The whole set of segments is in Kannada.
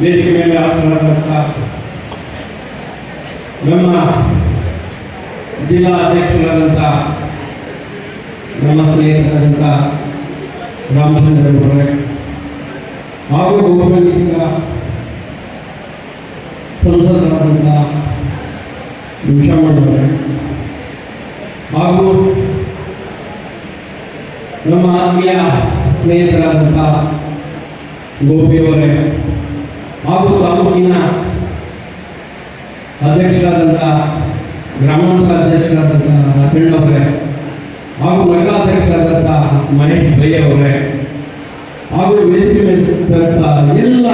ವೇದಿಕೆ ಮೇಲೆ ಆಸನರಾದಂಥ ನಮ್ಮ ಜಿಲ್ಲಾ ಅಧ್ಯಕ್ಷರಾದಂಥ ನಮ್ಮ ಸ್ನೇಹಿತರಾದಂಥ ರಾಮಚಂದ್ರ ಅವರೇ ಹಾಗೂ ಬಹುಮಂಡಿಕ ಸಂಸದರಾದಂಥ ನಿಮಿಷಮ್ಮಣ್ಣವರೇ ಹಾಗೂ ನಮ್ಮ ಆತ್ಮೀಯ ಸ್ನೇಹಿತರಾದಂಥ ಗೋಪಿಯವರೇ ಹಾಗೂ ತಾಲೂಕಿನ ಅಧ್ಯಕ್ಷರಾದಂಥ ಗ್ರಾಮಾಂತರ ಅಧ್ಯಕ್ಷರಾದಂಥ ಅಖಂಡವರೇ ಹಾಗೂ ನಗರ ಅಧ್ಯಕ್ಷರಾದಂಥ ಮಹೇಶ್ ಬೈ ಹಾಗೂ ವೇದಿಕೆ ಮೇಲಿರ್ತಕ್ಕಂಥ ಎಲ್ಲ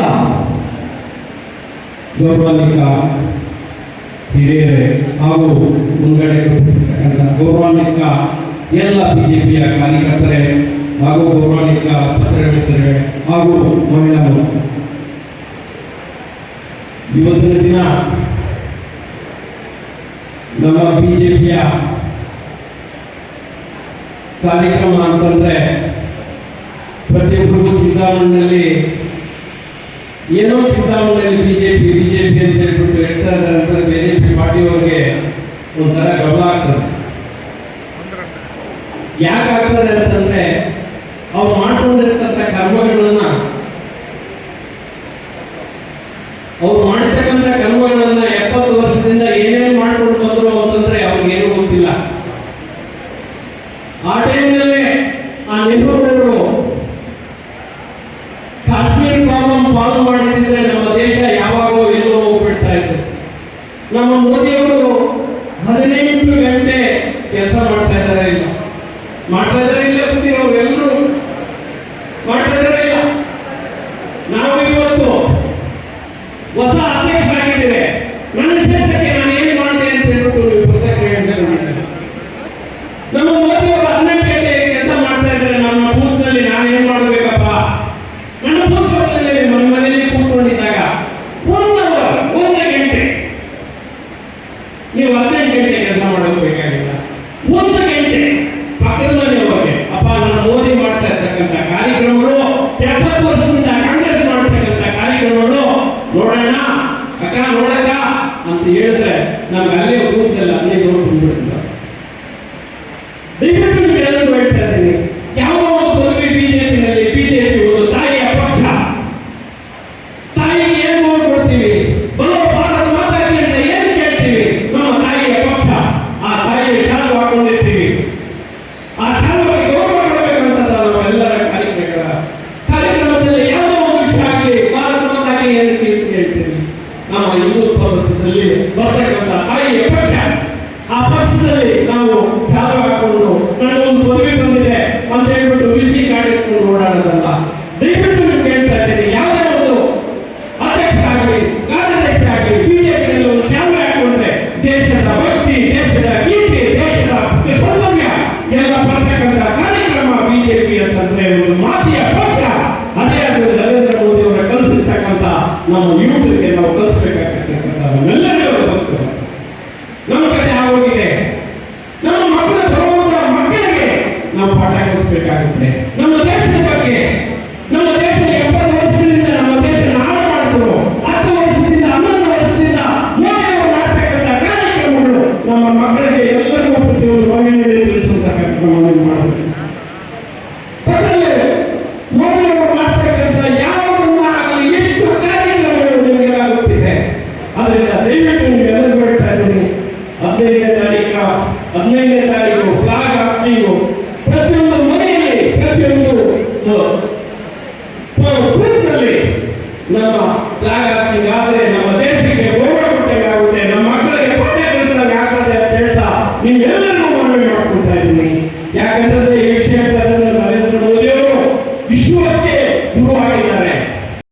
ಗೌರವಾನ್ವಿತ ಹಿರಿಯರೇ ಹಾಗೂ ಮುಂಗಡೆ ಗೌರವಾನ್ವಿತ ಎಲ್ಲ ಬಿಜೆಪಿಯ ಕಾರ್ಯಕರ್ತರೇ ಹಾಗೂ ಪೌರಾಣಿಕ ಪತ್ರಕರ್ತರೇ ಹಾಗೂ ಮಹಿಳೆಯರು ಇವತ್ತಿನ ದಿನ ನಮ್ಮ ಬಿಜೆಪಿಯ ಕಾರ್ಯಕ್ರಮ ಅಂತಂದ್ರೆ ಪ್ರತಿಯೊಬ್ಬರಿಗೂ ಚಿಂತಾಮಣಿಯಲ್ಲಿ ಏನೋ ಚಿಂತಾಮಣಿಯಲ್ಲಿ ಬಿಜೆಪಿ ಬಿಜೆಪಿ ಅಂತ ಹೇಳ್ಬಿಟ್ಟು ಹೇಳ್ತಾ ಇದ್ದಾರೆ ಅಂತ ಬಿಜೆಪಿ ಪಾರ್ಟಿಯವ್ರಿಗೆ ಒಂಥರ ಗಮನ ಆಗ್ತದೆ ಯಾಕೆ ಆಗ್ತದೆ ಅಂತಂದ್ರೆ ಅವ್ರು ಮಾಡ್ಕೊಂಡಿರ್ತಕ್ಕಂಥ ಕರ್ಮಗಳನ್ನ ಅವ್ರು ಮಾಡಿರ್ತಕ್ಕಂಥ ಕರ್ಮಗಳನ್ನ ಎಪ್ಪತ್ತು ವರ್ಷದಿಂದ ಏನೇನು ಮಾಡ್ಕೊಂಡು ಬಂದ್ರು ಅಂತಂದ್ರೆ ಅವ್ರಿಗೇನು ಗೊತ್ತಿಲ್ಲ. ಆ ಟೈಮ್ನಲ್ಲೇ ಆ ನೆಹರು ಕಾಶ್ಮೀರ್ ಪ್ರಾಬ್ಲಮ್ ಫಾಲೋ ಮಾಡಿದ್ರೆ ನಮ್ಮ ದೇಶ ಯಾವಾಗೋ ಎಲ್ಲೋ ಹೋಗ್ಬಿಡ್ತಾ ಇತ್ತು. ನಮ್ಮ ಮೋದಿಯವರು ಹದಿನೆಂಟು ಗಂಟೆ ಕೆಲಸ அந்த ஏழரை நான் வேலையை கொடுக்கல அதே கூட 아, 말씀을 ಮಕ್ಕಳಿಗೆ ಎಲ್ಲರಿಗೂ ಪ್ರತಿಯೊಂದು ಮಹಿಳೆಯರಿಗೆ ತಿಳಿಸುವಂತ ಕಾರ್ಯಕ್ರಮವನ್ನು ಮಾಡಬೇಕು ಹದಿನೈದನೇ ತಾರೀಕ, ಹದಿನೈದನೇ ತಾರೀಕು ಫ್ಲಾಗ್ ಹಾಸ್ಟಿಂಗು ಪ್ರತಿಯೊಂದು ಮನೆಯಲ್ಲಿ, ಪ್ರತಿಯೊಂದು ಬೂತ್ನಲ್ಲಿ ನಮ್ಮ ಫ್ಲಾಗ್ ಹಾಸ್ಟಿಂಗ್ ಆದರೆ ನಮ್ಮ நீங்க